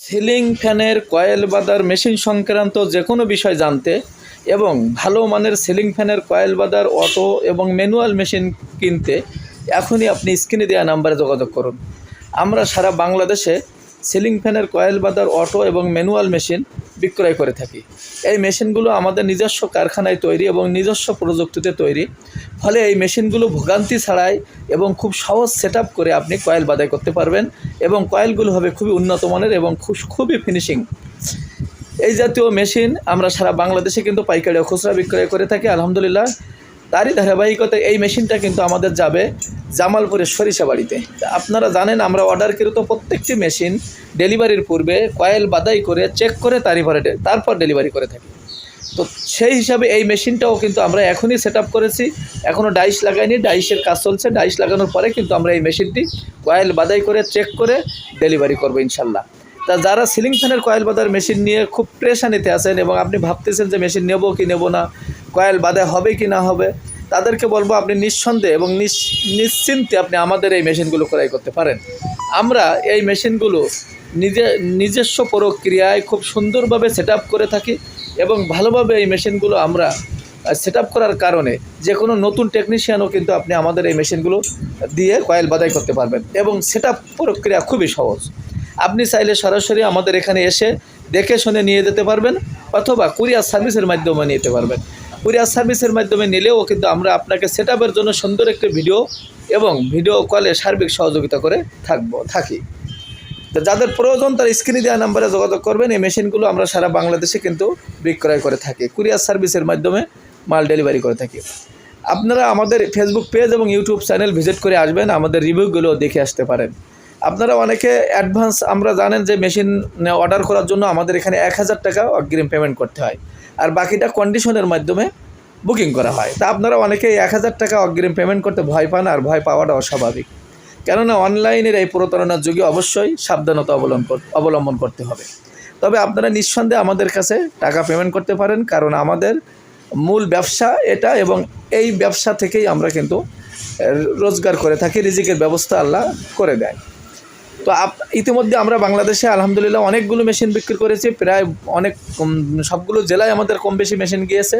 Ceiling ফ্যানের coil বাদার machine সংক্রান্ত যে কোনো বিষয় জানতে এবং ভালো মানের সিলিং ফ্যানের কয়েল বাদার অটো এবং ম্যানুয়াল মেশিন কিনতে এখনই আপনি স্ক্রিনে দেওয়া নাম্বারে যোগাযোগ করুন। আমরা সারা বাংলাদেশে সিলিং ফ্যানের কয়েল বাদার অটো এবং ম্যানুয়াল মেশিন বিক্রয় করে থাকি। এই মেশিনগুলো আমাদের নিজস্ব কারখানায় তৈরি এবং নিজস্ব প্রযুক্তিতে তৈরি। ফলে এই মেশিনগুলো ভোগান্তি ছাড়াই এবং খুব সহজ সেট করে আপনি কয়েল বাদাই করতে পারবেন এবং কয়েলগুলো হবে খুবই উন্নত মানের এবং খুব খুবই ফিনিশিং এই জাতীয় মেশিন আমরা সারা বাংলাদেশে কিন্তু পাইকারি খুচরা বিক্রয় করে থাকি, আলহামদুলিল্লাহ। তারই ধারাবাহিকতা এই মেশিনটা কিন্তু আমাদের যাবে জামালপুরের সরিষা বাড়িতে। আপনারা জানেন, আমরা অর্ডারকৃত প্রত্যেকটি মেশিন ডেলিভারির পূর্বে কয়েল বাদাই করে চেক করে তারপরে তারপর ডেলিভারি করে থাকি। তো সেই হিসাবে এই মেশিনটাও কিন্তু আমরা এখনই সেট করেছি। এখনও ডাইস লাগাইনি ডাইসের কাজ চলছে। ডাইস লাগানোর পরে কিন্তু আমরা এই মেশিনটি কয়েল বাদাই করে চেক করে ডেলিভারি করব ইনশাল্লাহ। তা যারা সিলিং ফ্যানের কয়েল বাদার মেশিন নিয়ে খুব প্রেশানিতে আছেন এবং আপনি ভাবতেছেন যে মেশিন নেব কি নেব না কয়েল বাদাই হবে কি না হবে তাদেরকে বলব, আপনি নিঃসন্দেহে এবং নিশ্চিন্তে আপনি আমাদের এই মেশিনগুলো ক্রয় করতে পারেন। আমরা এই মেশিনগুলো নিজে, নিজস্ব প্রক্রিয়ায় খুব সুন্দরভাবে সেট করে থাকি এবং ভালোভাবে এই মেশিনগুলো আমরা সেট করার কারণে যে কোনো নতুন টেকনিশিয়ানও কিন্তু আপনি আমাদের এই মেশিনগুলো দিয়ে কয়েল বাদাই করতে পারবেন এবং সেট প্রক্রিয়া খুবই সহজ। আপনি চাইলে সরাসরি আমাদের এখানে এসে দেখে শুনে নিয়ে যেতে পারবেন অথবা কুরিয়ার সার্ভিসের মাধ্যমে নিতে পারবেন। কুরিয়ার সার্ভিসের মাধ্যমে নিলেও কিন্তু আমরা আপনাকে সেট জন্য সুন্দর একটি ভিডিও এবং ভিডিও কলে সার্বিক সহযোগিতা করে থাকব, থাকি। তো যাদের প্রয়োজন তার স্ক্রিনে দেওয়া নাম্বারে যোগাযোগ করবেন, এই মেশিনগুলো আমরা সারা বাংলাদেশে কিন্তু বিক্রয় করে থাকি, কুরিয়ার সার্ভিসের মাধ্যমে মাল ডেলিভারি করে থাকি। আপনারা আমাদের ফেসবুক পেজ এবং ইউটিউব চ্যানেল ভিজিট করে আসবেন, আমাদের রিভিউগুলো দেখে আসতে পারেন। আপনারা অনেকে অ্যাডভান্স আমরা জানেন যে মেশিন অর্ডার করার জন্য আমাদের এখানে এক হাজার টাকা অগ্রিম পেমেন্ট করতে হয়। আর বাকিটা কন্ডিশনের মাধ্যমে বুকিং করা হয়। তা আপনারা অনেকে এক হাজার টাকা অগ্রিম পেমেন্ট করতে ভয় পান আর ভয় পাওয়াটা অস্বাভাবিক। কেননা অনলাইনের এই প্রতারণার যুগে অবশ্যই সাবধানতা অবলম্বন অবলম্বন করতে হবে। তবে আপনারা নিঃসন্দেহে আমাদের কাছে টাকা পেমেন্ট করতে পারেন, কারণ আমাদের মূল ব্যবসা এটা এবং এই ব্যবসা থেকেই আমরা কিন্তু রোজগার করে থাকি, রিজিকের ব্যবস্থা আল্লাহ করে দেয়। তো আপ, ইতিমধ্যে আমরা বাংলাদেশে আলহামদুলিল্লাহ অনেকগুলো মেশিন বিক্রি করেছি, প্রায় অনেক সবগুলো জেলায় আমাদের কম বেশি মেশিন গিয়েছে।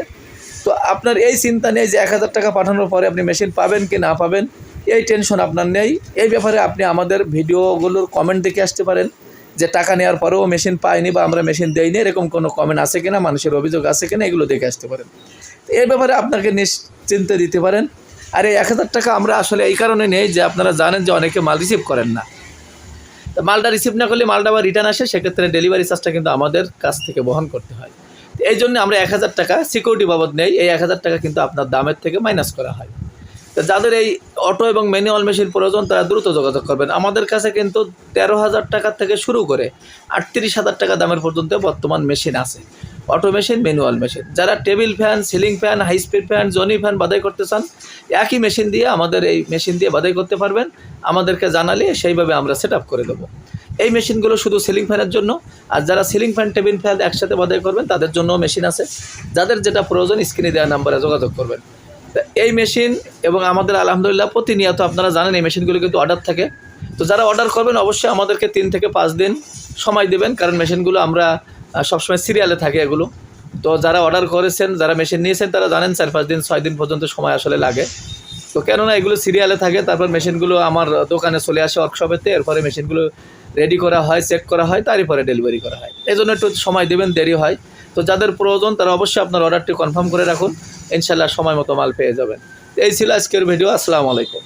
তো আপনার এই চিন্তা নেই যে এক হাজার টাকা পাঠানোর পরে আপনি মেশিন পাবেন কি না পাবেন, এই টেনশন আপনার নেই। এই ব্যাপারে আপনি আমাদের ভিডিওগুলোর কমেন্ট দেখে আসতে পারেন, যে টাকা নেওয়ার পরেও মেশিন পাইনি বা আমরা মেশিন দেইনি, এরকম কোনো কমেন্ট আছে কিনা, মানুষের অভিযোগ আছে কিনা, এগুলো দেখে আসতে পারেন। তো এই ব্যাপারে আপনাকে নিশ্চিন্তে দিতে পারেন। আর এই এক হাজার টাকা আমরা আসলে এই কারণে নেই যে আপনারা জানেন যে অনেকে মাল রিসিভ করেন না। মালটা রিসিভ না করলে মালটা আবার রিটার্ন আসে, সেক্ষেত্রে ডেলিভারি চার্জটা কিন্তু আমাদের কাছ থেকে বহন করতে হয়। এই জন্য আমরা এক হাজার টাকা সিকিউরিটি বাবদ নেই, এই এক হাজার টাকা কিন্তু আপনার দামের থেকে মাইনাস করা হয়। তো যাদের এই অটো এবং ম্যানুয়াল মেশিন প্রয়োজন, তারা দ্রুত যোগাযোগ করবেন। আমাদের কাছে কিন্তু তেরো হাজার টাকা থেকে শুরু করে আটত্রিশ হাজার টাকা দামের পর্যন্ত বর্তমান মেশিন আছে। Auto machine manual machine. যারা table fan, ceiling fan, high speed fan, Johnny fan বাদাই করতে চান, একই মেশিন দিয়ে আমাদের এই মেশিন দিয়ে বাদাই করতে পারবেন। আমাদেরকে জানালে সেইভাবে আমরা সেট করে দেবো। এই মেশিনগুলো শুধু সিলিং ফ্যানের জন্য, আর যারা সিলিং ফ্যান, টেবিল ফ্যান একসাথে বাদাই করবেন, তাদের জন্য মেশিন আছে। যাদের যেটা প্রয়োজন, স্ক্রিনে দেওয়া নাম্বারে যোগাযোগ করবেন। এই মেশিন এবং আমাদের আলহামদুলিল্লাহ প্রতিনিয়ত আপনারা জানেন, এই মেশিনগুলো কিন্তু অর্ডার থাকে। তো যারা অর্ডার করবেন, অবশ্যই আমাদেরকে তিন থেকে পাঁচ দিন সময় দেবেন, কারণ মেশিনগুলো আমরা সবসময় সিরিয়ালে থাকে এগুলো। তো যারা অর্ডার করেছেন, যারা মেশিন নিয়েছেন, তারা জানেন চার পাঁচ দিন, ছয় দিন পর্যন্ত সময় আসলে লাগে। তো কেননা এগুলো সিরিয়ালে থাকে, তারপর মেশিনগুলো আমার দোকানে চলে আসে ওয়ার্কশপেতে এরপরে মেশিনগুলো রেডি করা হয় চেক করা হয়, তারই পরে ডেলিভারি করা হয়। এই জন্য একটু সময় দেবেন, দেরি হয়। তো যাদের প্রয়োজন, তারা অবশ্যই আপনার অর্ডারটি কনফার্ম করে রাখুন। ইনশাল্লাহ সময় মতো মাল পেয়ে যাবেন। এই ছিল আজকের ভিডিও আসসালামু আলাইকুম।